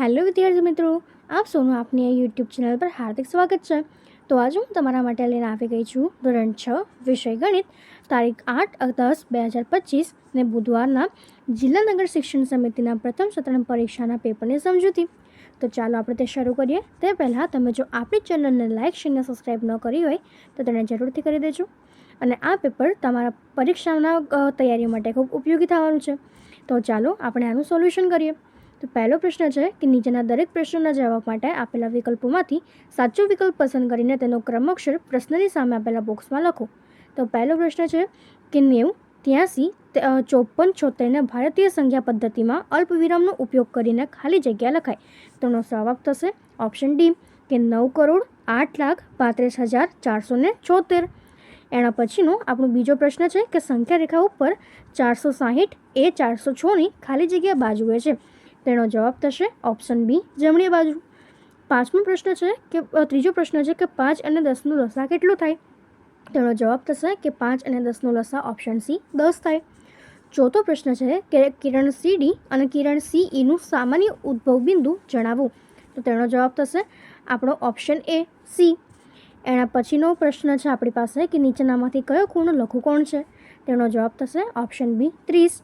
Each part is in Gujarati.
હેલો વિદ્યાર્થી મિત્રો, આપ સૌનું આપની આ યુટ્યુબ ચેનલ પર હાર્દિક સ્વાગત છે. તો આજે હું તમારા માટે લઈને આવી ગઈ છું ધોરણ છ, વિષય ગણિત, તારીખ આઠ દસ બે હજાર પચીસ ને બુધવારના જિલ્લા નગર શિક્ષણ સમિતિના પ્રથમ સત્રણ પરીક્ષાના પેપરની સમજૂતી. તો ચાલો આપણે તે શરૂ કરીએ. તે પહેલાં તમે જો આપણી ચેનલને લાઇક શેર અને સબસ્ક્રાઈબ ન કરી હોય, તો તેને જરૂરથી કરી દેજો. અને આ પેપર તમારા પરીક્ષાના તૈયારી માટે ખૂબ ઉપયોગી થવાનું છે. તો ચાલો આપણે આનું સોલ્યુશન કરીએ. તો પહેલો પ્રશ્ન છે કે નીચેના દરેક પ્રશ્નના જવાબ માટે આપેલા વિકલ્પોમાંથી સાચો વિકલ્પ પસંદ કરીને તેનો ક્રમક્ષર પ્રશ્નની સામે આપેલા બોક્સમાં લખો. તો પહેલો પ્રશ્ન છે કે નેવું, ત્યાંસી ચોપન, છોતેરને ભારતીય સંખ્યા પદ્ધતિમાં અલ્પવિરામનો ઉપયોગ કરીને ખાલી જગ્યા લખાય. તેનો જવાબ થશે ઓપ્શન ડી, કે નવ કરોડ આઠ લાખ પાંત્રીસ હજાર ચારસો ને છોતેર. એના પછીનો આપણો બીજો પ્રશ્ન છે કે સંખ્યા રેખા ઉપર ચારસો સાહીઠ એ ચારસો છની ખાલી જગ્યા બાજુએ છે. તેનો જવાબ થશે ઓપ્શન બી જમણી બાજુ. પાંચમો પ્રશ્ન છે કે ત્રીજો પ્રશ્ન છે કે પાંચ અને દસનું લસા કેટલું થાય? તેનો જવાબ થશે કે પાંચ અને દસનો લસા ઓપ્શન સી દસ થાય. ચોથો પ્રશ્ન છે કે કિરણ સી ડી અને કિરણ સી ઈનું સામાન્ય ઉદ્ભવ બિંદુ જણાવવું તો તેનો જવાબ થશે આપણો ઓપ્શન એ સી. એના પછીનો પ્રશ્ન છે આપણી પાસે કે નીચેનામાંથી કયો ખૂણો લઘુકોણ છે? તેનો જવાબ થશે ઓપ્શન બી ત્રીસ.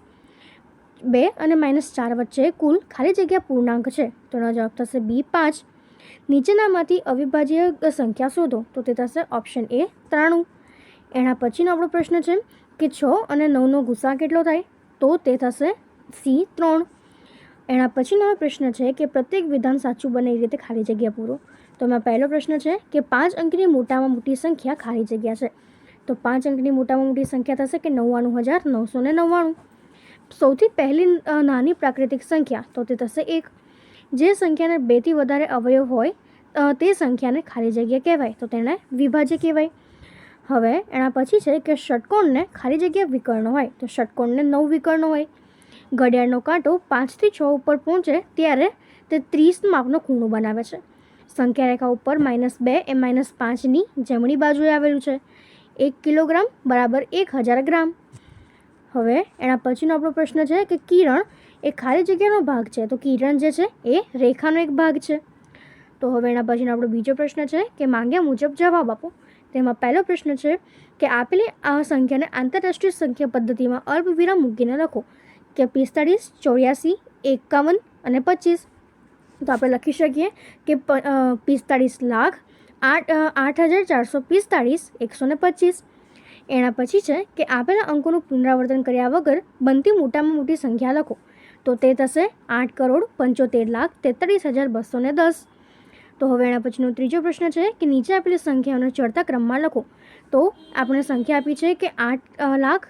બે અને માઇનસ ચાર વચ્ચે કુલ ખાલી જગ્યા પૂર્ણાંક છે. તેનો જવાબ થશે બી પાંચ. નીચેનામાંથી અવિભાજ્ય સંખ્યા શોધો, તો તે થશે ઓપ્શન એ ત્રાણું. એના પછીનો આપણો પ્રશ્ન છે કે છ અને નવનો ગુસા કેટલો થાય? તો તે થશે સી ત્રણ. એના પછીનો પ્રશ્ન છે કે પ્રત્યેક વિધાન સાચું બને એ રીતે ખાલી જગ્યા પૂરો. તો એમાં પહેલો પ્રશ્ન છે કે પાંચ અંકની મોટામાં મોટી સંખ્યા ખાલી જગ્યા છે. તો પાંચ અંકની મોટામાં મોટી સંખ્યા થશે કે નવ્વાણું હજાર નવસો ને નવ્વાણું. સૌથી પહેલી નાની પ્રાકૃતિક સંખ્યા, તો તે થશે એક. જે સંખ્યાને બેથી વધારે અવયવ હોય તે સંખ્યાને ખાલી જગ્યા કહેવાય, તો તેને વિભાજ્ય કહેવાય. હવે, એના પછી છે કે ષટકોણને ખાલી જગ્યા વિકર્ણ હોય, તો ષટકોણને નવ વિકર્ણ હોય. ઘડિયાળનો કાંટો પાંચથી છ ઉપર પહોંચે, ત્યારે તે ત્રીસ માપનો ખૂણો બનાવે છે. સંખ્યા રેખા ઉપર માઇનસ બે એ માઇનસ પાંચની જમણી બાજુએ આવેલું છે. એક કિલોગ્રામ બરાબર એક હજાર ગ્રામ. હવે એના પછીનો આપણો પ્રશ્ન છે કે કિરણ એ ખાલી જગ્યાનો ભાગ છે. તો કિરણ જે છે એ રેખાનો એક ભાગ છે. તો હવે એના પછીનો આપણો બીજો પ્રશ્ન છે કે માંગ્યા મુજબ જવાબ આપો. તેમાં પહેલો પ્રશ્ન છે કે આપેલી આ સંખ્યાને આંતરરાષ્ટ્રીય સંખ્યા પદ્ધતિમાં અલ્પવિરામ મૂકીને લખો કે પિસ્તાળીસ, ચોર્યાસી, એકાવન અને પચીસ. તો આપણે લખી શકીએ કે પિસ્તાળીસ લાખ આઠ આઠ હજાર ચારસો પિસ્તાળીસ, એકસો ને પચીસ. એના પછી છે કે આપેલા અંકોનું પુનરાવર્તન કર્યા વગર બનતી મોટામાં મોટી સંખ્યા લખો. તો તે થશે આઠ કરોડ પંચોતેર લાખ તેતાળીસ હજાર બસો ને દસ. તો હવે એના પછીનો ત્રીજો પ્રશ્ન છે કે નીચે આપેલી સંખ્યાઓને ચડતા ક્રમમાં લખો. તો આપણે સંખ્યા આપી છે કે આઠ લાખ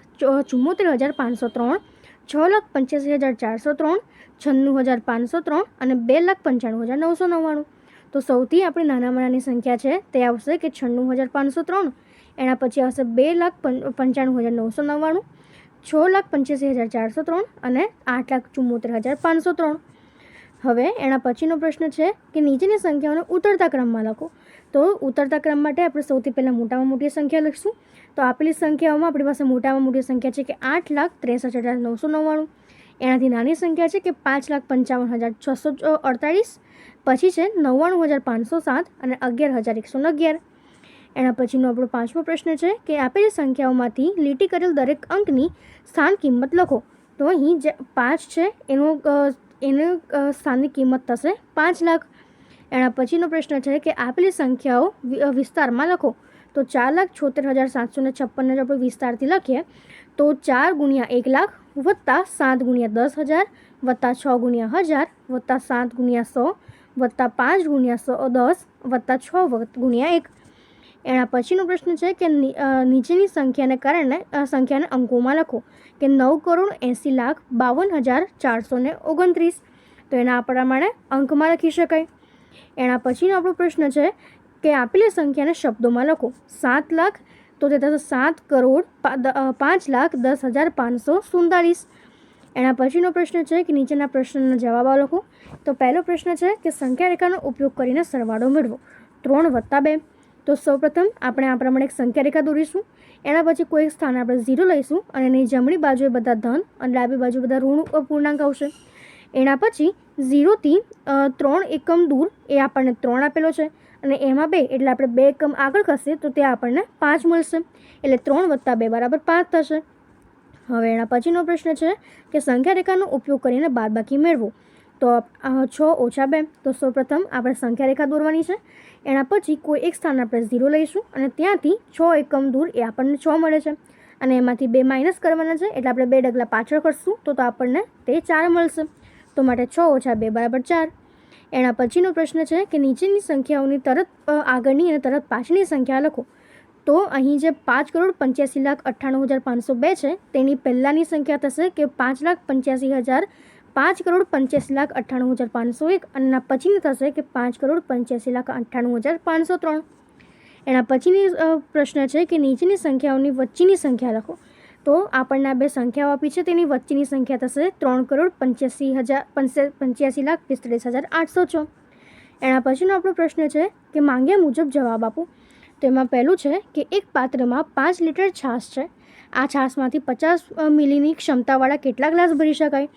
ચુમ્મોતેર હજાર પાંચસો ત્રણ, છ લાખ પંચ્યાસી હજાર ચારસો ત્રણ, છન્નું હજાર પાંચસો ત્રણ અને બે લાખ પંચાણું હજાર નવસો નવ્વાણું. તો સૌથી આપણી નાનામાં નાની સંખ્યા છે તે આવશે કે છન્નું હજાર પાંચસો ત્રણ એના પછી આવશે બે લાખ પંચાણું હજાર નવસો નવ્વાણું, છ લાખ પંચ્યાસી હજાર ચારસો ત્રણ અને આઠ લાખ ચુમ્મોતેર હજાર પાંચસો ત્રણ. હવે એના પછીનો પ્રશ્ન છે કે નીચેની સંખ્યાઓને ઉતરતા ક્રમમાં લખો. તો ઉતરતા ક્રમ માટે આપણે સૌથી પહેલાં મોટામાં મોટી સંખ્યા લખીશું. તો આપેલી સંખ્યાઓમાં આપણી પાસે મોટામાં મોટી સંખ્યા છે કે આઠ લાખ ત્રેસઠ હજાર નવસો નવ્વાણું. એનાથી નાની સંખ્યા છે કે પાંચ લાખ પંચાવન હજાર છસો અડતાળીસ. પછી છે નવ્વાણું હજાર પાંચસો સાત અને અગિયાર હજાર એકસો અગિયાર. એના પછીનો આપણો પાંચમો પ્રશ્ન છે કે આપેલી સંખ્યાઓમાંથી લીટી કરેલ દરેક અંકની સ્થાન કિંમત લખો. તો અહીં જે પાંચ છે, એનો એનું સ્થાનની કિંમત થશે પાંચ લાખ. એના પછીનો પ્રશ્ન છે કે આપેલી સંખ્યાઓ વિસ્તારમાં લખો. તો ચાર લાખ છોતેર હજાર સાતસો ને છપ્પનને જો આપણે વિસ્તારથી લખીએ, તો ચાર ગુણ્યા એક લાખ વત્તા સાત ગુણ્યા દસ હજાર વત્તા છ ગુણ્યા હજાર વત્તા સાત ગુણ્યા સો વત્તા પાંચ ગુણ્યા સો દસ વત્તા છ ગુણ્યા એક. એના પછીનો પ્રશ્ન છે કે નીચેની સંખ્યાને કારણે સંખ્યાને અંકોમાં લખો કે નવ કરોડ એંસી લાખ બાવન હજાર ચારસો ને ઓગણત્રીસ. તો એના પ્રમાણે અંકમાં લખી શકાય. એના પછીનો આપણો પ્રશ્ન છે કે આપેલી સંખ્યાને શબ્દોમાં લખો. સાત લાખ, તો તે સાત કરોડ પાંચ લાખ દસ હજાર પાંચસો સુડતાલીસ. એના પછીનો પ્રશ્ન છે કે નીચેના પ્રશ્નના જવાબો લખો. તો પહેલો પ્રશ્ન છે કે સંખ્યા રેખાનો ઉપયોગ કરીને સરવાળો મેળવો. ત્રણ વત્તા બે. તો સૌપ્રથમ આપણે આ પ્રમાણે એક સંખ્યા રેખા દોરીશું. એના પછી કોઈ સ્થાન આપણે ઝીરો લઈશું અને એની જમણી બાજુએ બધા ધન અને ડાબી બાજુ બધા ઋણ પૂર્ણાંક આવશે. એના પછી ઝીરોથી ત્રણ એકમ દૂર એ આપણને ત્રણ આપેલો છે અને એમાં બે એટલે આપણે બે એકમ આગળ ખસીએ તો તે આપણને પાંચ મળશે. એટલે ત્રણ વત્તા બે બરાબર પાંચ થશે. હવે એના પછીનો પ્રશ્ન છે કે સંખ્યા રેખાનો ઉપયોગ કરીને બાદબાકી મેળવો. તો છ ઓછા બે. તો સૌપ્રથમ આપણે સંખ્યા રેખા દોરવાની છે. એના પછી કોઈ એક સ્થાન આપણે ઝીરો લઈશું અને ત્યાંથી છ એકમ દૂર એ આપણને છ મળે છે. અને એમાંથી બે માઇનસ કરવાના છે, એટલે આપણે બે ડગલા પાછળ કરશું તો તો આપણને તે ચાર મળશે. તો માટે છ ઓછા બે બરાબર ચાર. એના પછીનો પ્રશ્ન છે કે નીચેની સંખ્યાઓની તરત આગળની અને તરત પાછળની સંખ્યા લખો. તો અહીં જે પાંચ કરોડ પંચ્યાસી લાખ અઠ્ઠાણું હજાર પાંચસો બે છે, તેની પહેલાંની સંખ્યા થશે કે પાંચ લાખ પંચ્યાસી હજાર પાંચ કરોડ પંચ્યાસી લાખ અઠ્ઠાણું હજાર પાંચસો એક અને પછીની થશે કે પાંચ કરોડ પંચ્યાસી લાખ અઠ્ઠાણું હજાર પાંચસો ત્રણ. એના પછીની પ્રશ્ન છે કે નીચેની સંખ્યાઓની વચ્ચેની સંખ્યા લખો. તો આપણને આ બે સંખ્યાઓ આપી છે, તેની વચ્ચેની સંખ્યા થશે ત્રણ કરોડ પંચ્યાસી હજાર પંચ્યા- પંચ્યાસી લાખ પિસ્તાળીસ હજાર આઠસો છ. એના પછીનો આપણો પ્રશ્ન છે કે માંગ્યા મુજબ જવાબ આપો. તેમાં પહેલું છે કે એક પાત્રમાં પાંચ લીટર છાશ છે. આ છાશમાંથી પચાસ મિલીની ક્ષમતાવાળા કેટલા ગ્લાસ ભરી શકાય?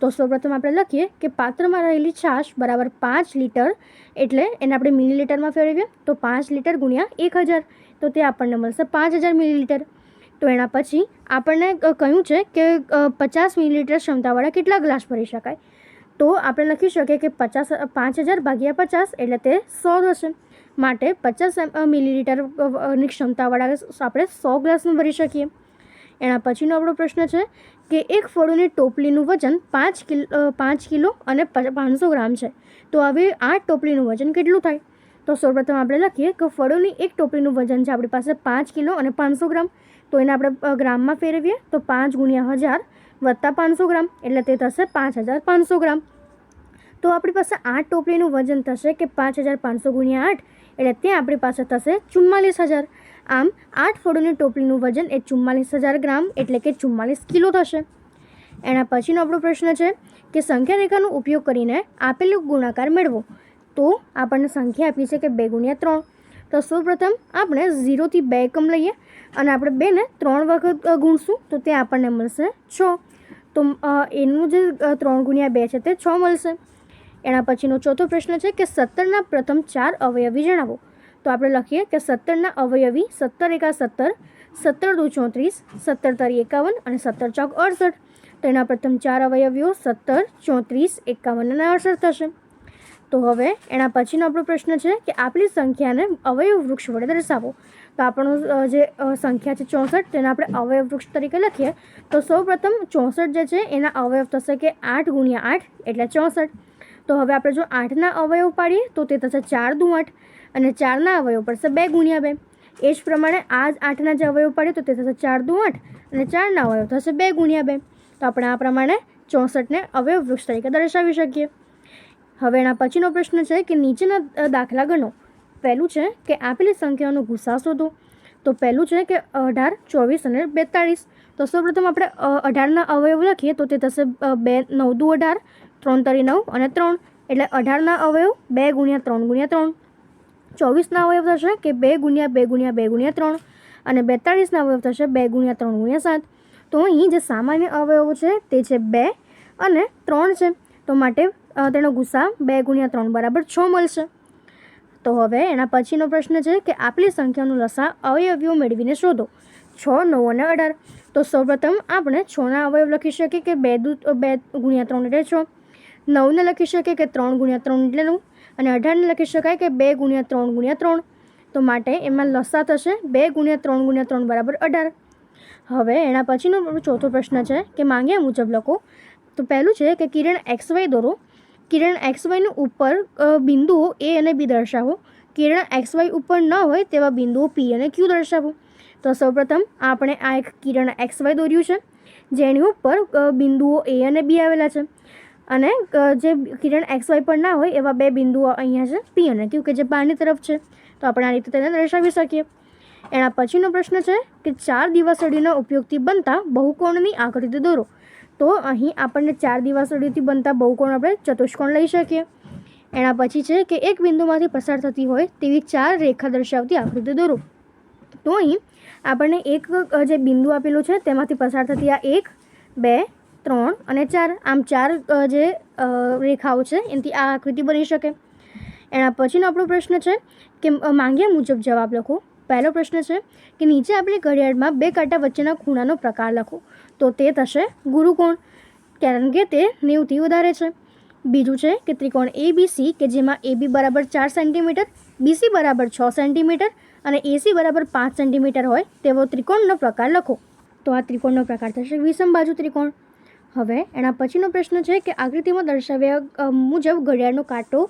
તો સૌપ્રથમ આપણે લખીએ કે પાત્રમાં રહેલી છાશ બરાબર પાંચ લીટર એટલે એને આપણે મિલીલીટરમાં ફેરવીએ. તો પાંચ લીટર ગુણ્યા એક હજાર. તો તે આપણને મળશે પાંચ હજાર મિલીલીટર. તો એના પછી આપણને કહ્યું છે કે પચાસ મિલીલીટર ક્ષમતાવાળા કેટલા ગ્લાસ ભરી શકાય? તો આપણે લખી શકીએ કે પચાસ, પાંચ હજાર ભાગ્યા પચાસ એટલે તે સો થશે માટે પચાસ મિલીલીટરની ક્ષમતાવાળા આપણે સો ગ્લાસનું ભરી શકીએ. એના પછીનો આપણો પ્રશ્ન છે કે એક ફળોની ટોપલીનું વજન પાંચ કિલો પાંચ કિલો અને પાંચસો ગ્રામ છે. તો હવે આ ટોપલીનું વજન કેટલું થાય? તો સૌપ્રથમ આપણે લખીએ કે ફળોની એક ટોપલીનું વજન છે આપણી પાસે પાંચ કિલો અને પાંચસો ગ્રામ. તો એને આપણે ગ્રામમાં ફેરવીએ તો પાંચ ગુણ્યા હજાર વત્તા પાંચસો ગ્રામ. એટલે તે થશે પાંચ હજાર પાંચસો ગ્રામ. તો આપણી પાસે આઠ ટોપલીનું વજન થશે કે પાંચ હજાર પાંચસો ગુણ્યા આઠ. એટલે ત્યાં આપણી પાસે થશે ચુમ્માલીસ હજાર. આમ, આઠ ફળોની ટોપલીનું વજન એ ચુમ્માલીસ હજાર ગ્રામ એટલે કે ચુમ્માલીસ કિલો થશે. એના પછીનો આપણો પ્રશ્ન છે કે સંખ્યા રેખાનો ઉપયોગ કરીને આપેલો ગુણાકાર મેળવો. તો આપણને સંખ્યા આપી છે કે બે ગુણ્યા ત્રણ. તો સૌપ્રથમ આપણે ઝીરોથી બે એકમ લઈએ અને આપણે બેને ત્રણ વખત ગુણશું તો તે આપણને મળશે છ. તો એનું જે ત્રણ ગુણ્યા બે છે તે છ મળશે. એના પછીનો ચોથો પ્રશ્ન છે કે સત્તરના પ્રથમ ચાર અવયવી જણાવો. તો આપણે લખીએ કે સત્તરના અવયવી સત્તર એકા સત્તર સત્તર દુ ચોત્રીસ, સત્તર તરી એકાવન અને સત્તર ચોક અડસઠ. તેના પ્રથમ ચાર અવયવીઓ સત્તર, ચોત્રીસ, એકાવન અને અડસઠ થશે. તો હવે એના પછીનો આપણો પ્રશ્ન છે કે આપણી સંખ્યાને અવયવ વૃક્ષ વડે દર્શાવો. તો આપણું જે સંખ્યા છે ચોસઠ, તેને આપણે અવયવ વૃક્ષ તરીકે લખીએ. તો સૌપ્રથમ ચોસઠ જે છે, એના અવયવ થશે કે આઠ ગુણ્યા આઠ એટલે ચોસઠ. તો હવે આપણે જો આઠના અવયવ પાડીએ, તો તે થશે ચાર દુ આઠ. અને ચારના અવયવ પડશે બે ગુણ્યા બે. એ જ પ્રમાણે આ જ આઠના જે અવયવ પડે તો તે થશે ચાર દુ આઠ અને ચારના અવયવ થશે બે ગુણ્યા બે. તો આપણે આ પ્રમાણે ચોસઠને અવયવ વૃક્ષ તરીકે દર્શાવી શકીએ. હવે એના પછીનો પ્રશ્ન છે કે નીચેના દાખલા ગણો. પહેલું છે કે આપેલી સંખ્યાઓનો ગુસા શોધો. તો પહેલું છે કે અઢાર, ચોવીસ અને બેતાળીસ. તો સૌપ્રથમ આપણે અઢારના અવયવ લખીએ તો તે થશે બે નવ દુ અઢાર, ત્રણ તરી નવ અને ત્રણ. એટલે અઢારના અવયવ બે ગુણ્યા ત્રણ ગુણ્યા ત્રણ. ચોવીસના અવયવ થશે કે બે ગુણ્યા બે ગુણ્યા બે ગુણ્યા ત્રણ અને બેતાળીસના અવયવ થશે બે ગુણ્યા ત્રણ ગુણ્યા સાત. તો અહીં જે સામાન્ય અવયવો છે તે છે બે અને ત્રણ છે. તો માટે તેનો ગુસ્સા બે ગુણ્યા ત્રણ બરાબર છ મળશે. તો હવે એના પછીનો પ્રશ્ન છે કે આપેલી સંખ્યાનું લસા અવયવીઓ મેળવીને શોધો. છ, નવ અને અઢાર. તો સૌપ્રથમ આપણે છના અવયવ લખી શકીએ કે બે દુ બે ગુણ્યા ત્રણ એટલે છ. નવને લખી શકીએ કે ત્રણ ગુણ્યા ત્રણ એટલે નવ. અને અઢારને લખી શકાય કે બે ગુણ્યા ત્રણ ગુણ્યા ત્રણ. તો માટે એમાં લસા થશે બે ગુણ્યા ત્રણ ગુણ્યા ત્રણ બરાબર અઢાર. હવે એના પછીનો ચોથો પ્રશ્ન છે કે માંગ્યા મુજબ લખો. તો પહેલું છે કે કિરણ એક્સ વાય દોરો. કિરણ એક્સ વાયનું ઉપર બિંદુઓ એ અને બી દર્શાવો. કિરણ એક્સ વાય ઉપર ન હોય તેવા બિંદુઓ પી અને ક્યુ દર્શાવો. તો સૌપ્રથમ આપણે આ એક કિરણ એક્સ વાય દોર્યું છે. જેની ઉપર બિંદુઓ એ અને બી આવેલા છે. અને જે કિરણ એક્સ વાય પર ના હોય, એવા બે બિંદુઓ અહીંયા છે, પી અને ક્યુ, કે જે બહારની તરફ છે. તો આપણે આ રીતે તેને દર્શાવી શકીએ. એના પછીનો પ્રશ્ન છે કે ચાર દિવાસળીના ઉપયોગથી બનતા બહુકોણની આકૃતિ દોરો. તો અહીં આપણને ચાર દિવાસળીથી બનતા બહુકોણ આપણે ચતુષ્કોણ લઈ શકીએ. એના પછી છે કે એક બિંદુમાંથી પસાર થતી હોય તેવી ચાર રેખા દર્શાવતી આકૃતિ દોરો. તો અહીં આપણને એક જે બિંદુ આપેલું છે તેમાંથી પસાર થતી આ એક, બે ત્રણ અને ચાર. આમ ચાર જે રેખાઓ છે, એનાથી આ આકૃતિ બની શકે. એના પછીનો આપણો પ્રશ્ન છે કે માંગ્યા મુજબ જવાબ લખો. પહેલો પ્રશ્ન છે કે નીચે આપેલી ઘડિયાળમાં બે કાંટા વચ્ચેના ખૂણાનો પ્રકાર લખો. તો તે થશે ગુરુકોણ, કારણ કે તે નેવથી વધારે છે. બીજું છે કે ત્રિકોણ એ બી સી કે જેમાં એ બી બરાબર ચાર સેન્ટીમીટર બીસી બરાબર છ સેન્ટીમીટર અને એસી બરાબર પાંચ સેન્ટીમીટર હોય, તેવો ત્રિકોણનો પ્રકાર લખો. તો આ ત્રિકોણનો પ્રકાર થશે વિષમ બાજુ ત્રિકોણ. હવે એના પછીનો પ્રશ્ન છે કે આકૃતિમાં દર્શાવ્યા મુજબ ઘડિયાળનો કાંટો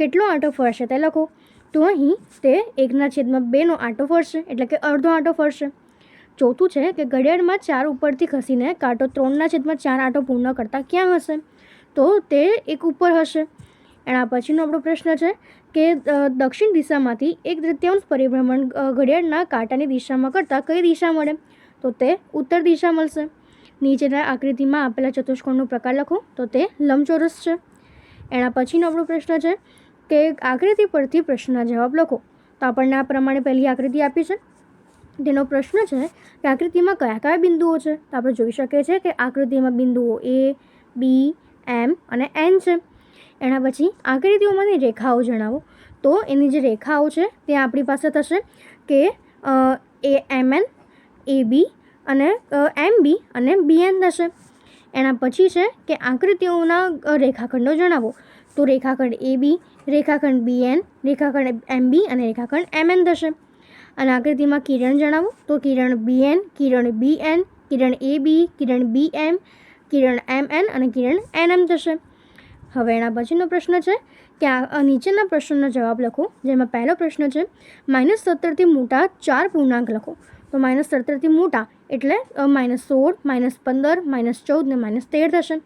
કેટલો આંટો ફરશે તે લખો. તો અહીં તે એકના છેદમાં બેનો આંટો ફરશે, એટલે કે અડધો આંટો ફરશે. ચોથું છે કે ઘડિયાળમાં ચાર ઉપરથી ખસીને કાંટો ત્રણના છેદમાં ચાર આંટો પૂર્ણ કરતાં ક્યાં હશે? તો તે એક ઉપર હશે. એના પછીનો આપણો પ્રશ્ન છે કે દક્ષિણ દિશામાંથી એક તૃતીયાંશ પરિભ્રમણ ઘડિયાળના કાંટાની દિશામાં કરતાં કઈ દિશા મળે? તો તે ઉત્તર દિશા મળશે. નીચેના આકૃતિમાં આપેલા ચતુષ્કોણનો પ્રકાર લખો, તો તે લંબચોરસ છે. એના પછીનો આપણો પ્રશ્ન છે કે આકૃતિ પરથી પ્રશ્નના જવાબ લખો. તો આપણને આ પ્રમાણે પહેલી આકૃતિ આપી છે. તેનો પ્રશ્ન છે કે આકૃતિમાં કયા કયા બિંદુઓ છે? તો આપણે જોઈ શકીએ છીએ કે આકૃતિમાં બિંદુઓ એ બી એમ અને એન છે. એના પછી આકૃતિઓમાંની રેખાઓ જણાવો. તો એની જે રેખાઓ છે, તે આપણી પાસે થશે કે એ એમ એન એ બી અને એમ બી અને બી એન થશે. એના પછી છે કે આકૃતિઓના રેખાખંડો જણાવો. તો રેખાખંડ એ બી રેખાખંડ બી એન રેખાખંડ એમ બી અને રેખાખંડ એમ એન થશે. અને આકૃતિમાં કિરણ જણાવો. તો કિરણ બી એન કિરણ બી એન કિરણ એ બી કિરણ બી એમ કિરણ એમ એન અને કિરણ એન એમ થશે. હવે એના પછીનો પ્રશ્ન છે કે આ નીચેના પ્રશ્નનો જવાબ લખો. જેમાં પહેલો પ્રશ્ન છે માઇનસ સત્તરથી મોટા ચાર પૂર્ણાંક લખો. તો માઇનસ સત્તરથી મોટા એટલે માઇનસ સોળ માઇનસ પંદર માઇનસ ચૌદ ને માઇનસ તેર થશે.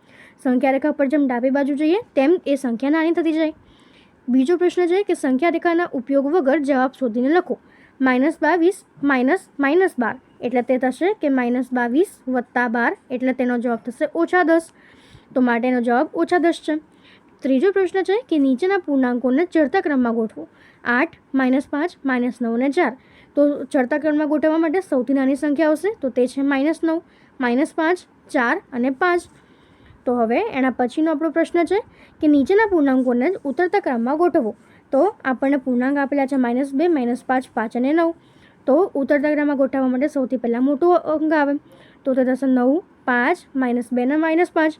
સંખ્યા રેખા પર જેમ ડાબી બાજુ જઈએ, તેમ એ સંખ્યા નાની થતી જાય. બીજો પ્રશ્ન છે કે સંખ્યા રેખાના ઉપયોગ વગર જવાબ શોધીને લખો. માઇનસ બાવીસ માઇનસ માઇનસ બાર. એટલે તે થશે કે માઇનસ બાવીસ વત્તા બાર, એટલે તેનો જવાબ થશે ઓછા દસ. તો માટેનો જવાબ ઓછા દસ છે. ત્રીજો પ્રશ્ન છે કે નીચેના પૂર્ણાંકોને ચડતા ક્રમમાં ગોઠવો. આઠ માઇનસ પાંચ માઇનસ નવ ને ચાર. તો ચડતા ક્રમમાં ગોઠવવા માટે સૌથી નાની સંખ્યા આવશે. તો તે છે માઇનસ નવ, માઇનસ પાંચ, ચાર અને પાંચ. તો હવે એના પછીનો આપણો પ્રશ્ન છે કે નીચેના પૂર્ણાંકોને જ ઉતરતા ક્રમમાં ગોઠવો. તો આપણને પૂર્ણાંક આપેલા છે માઇનસ બે, માઇનસ પાંચ પાંચ અને નવ. તો ઉતરતા ક્રમમાં ગોઠવવા માટે સૌથી પહેલાં મોટો અંક આવે. તો તે થશે નવ, પાંચ, માઇનસ બે અને માઇનસ પાંચ.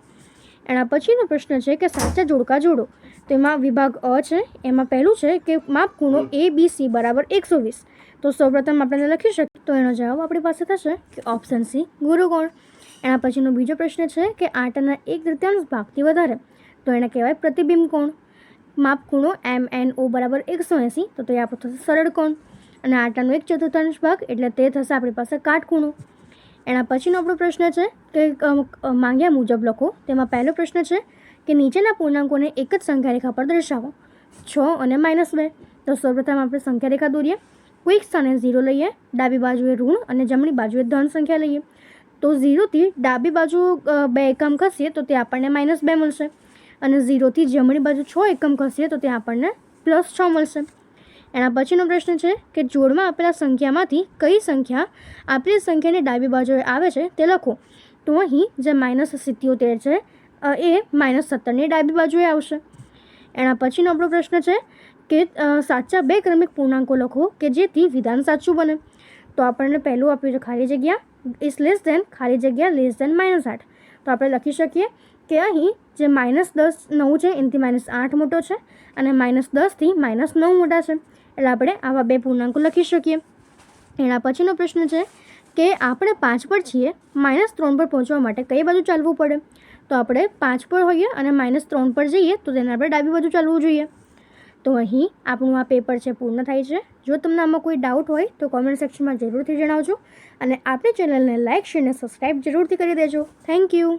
એના પછીનો પ્રશ્ન છે કે સાચા જોડકા જોડો. તેમાં વિભાગ અ છે, એમાં પહેલું છે કે માપ ખૂણો એ બી સી બરાબર એકસો વીસ. તો સૌપ્રથમ આપણે લખી શકીએ. તો એનો જવાબ આપણી પાસે થશે કે ઓપ્શન સી ગુરુકોણ એના પછીનો બીજો પ્રશ્ન છે કે આઠના એક તૃતીયાંશ ભાગથી વધારે. તો એને કહેવાય પ્રતિબિંબ કોણ? માપ ખૂણો એમ એન ઓ બરાબર એકસો એંસી. તો તે આપણું થશે સરળ કોણ? અને આટાનો એક ચતુર્થાંશ ભાગ એટલે તે થશે આપણી પાસે કાટખૂણો એના પછીનો આપણો પ્રશ્ન છે કે માંગ્યા મુજબ લખો. તેમાં પહેલો પ્રશ્ન છે કે નીચેના પૂર્ણાંકોને એક જ સંખ્યા રેખા પર દર્શાવો. છ અને માઇનસ બે. તો સૌપ્રથમ આપણે સંખ્યા રેખા દોરીએ. કોઈક સ્થાને ઝીરો લઈએ, ડાબી બાજુએ ઋણ અને જમણી બાજુએ ધન સંખ્યા લઈએ. તો ઝીરોથી ડાબી બાજુ બે એકમ ખસીએ તો તે આપણને માઇનસ બે મળશે. અને ઝીરોથી જમણી બાજુ છ એકમ ખસીએ તો તે આપણને પ્લસ છ મળશે. એના પછીનો પ્રશ્ન છે કે જોડમાં આપેલા સંખ્યામાંથી કઈ સંખ્યા આપેલી સંખ્યાની ડાબી બાજુએ આવે છે તે લખો. તો અહીં જે માઇનસ સિત્યોતેર છે એ માઇનસ સત્તરની ડાબી બાજુએ આવશે. એના પછીનો આપણો પ્રશ્ન છે કે સાચા બે ક્રમિક પૂર્ણાંકો લખો કે જેથી વિધાન સાચું બને. તો આપણને પહેલું આપ્યું છે ખાલી જગ્યા ઇઝ લેસ દેન ખાલી જગ્યા લેસ દેન માઇનસ આઠ. તો આપણે લખી શકીએ કે અહીં જે માઇનસ દસ નવ છે, એનાથી માઇનસ આઠ મોટો છે અને માઇનસ દસથી માઇનસ નવ મોટા છે. એટલે આપણે આવા બે પૂર્ણાંકો લખી શકીએ. એના પછીનો પ્રશ્ન છે કે આપણે પાંચ પર છીએ માઇનસ ત્રણ પર પહોંચવા માટે કઈ બાજુ ચાલવું પડે? તો આપણે પાંચ પર હોઈએ અને માઇનસ ત્રણ પર જઈએ તો તેને આપણે ડાબી બાજુ ચાલવું જોઈએ. તો અહીં આપણું આ પેપર છે પૂર્ણ થાય છે. જો તમને આમાં કોઈ ડાઉટ હોય તો કોમેન્ટ સેક્શનમાં જરૂરથી જણાવજો. અને આપણી ચેનલને લાઇક શેર અને સબસ્ક્રાઈબ જરૂરથી કરી દેજો. Thank you